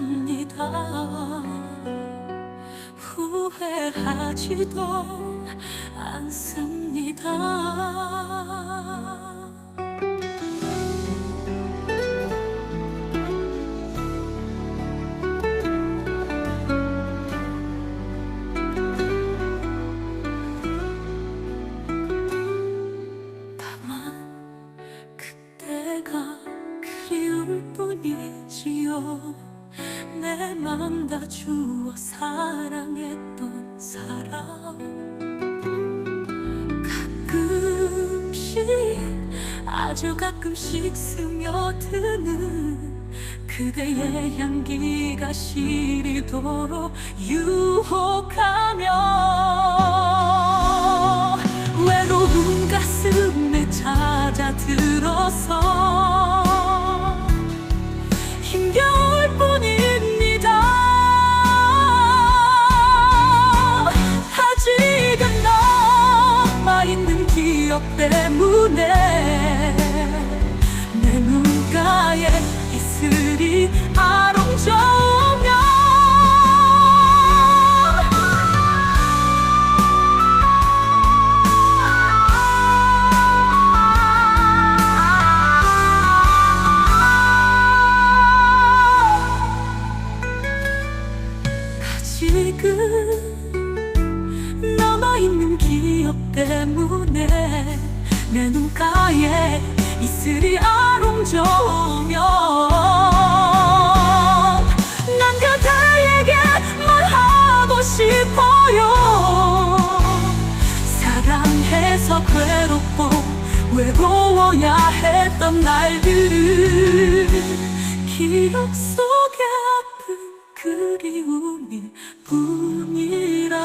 미안합니다. 후회하지도 않습니다. 뿐이지요 내 맘 다 주어 사랑했던 사람. 가끔씩 아주 가끔씩 스며드는 그대의 향기가 시리도록 유혹하며 기억 때문에 내 눈가에 이슬이 아롱져오면 아직은 남아있는 기억 때문에 내 눈가에 이슬이 아롱져오면 난 그대에게 말하고 싶어요? 사랑해서 괴롭고 외로워야 했던 날들을 기억 속에 아픈 그리움일 뿐이라고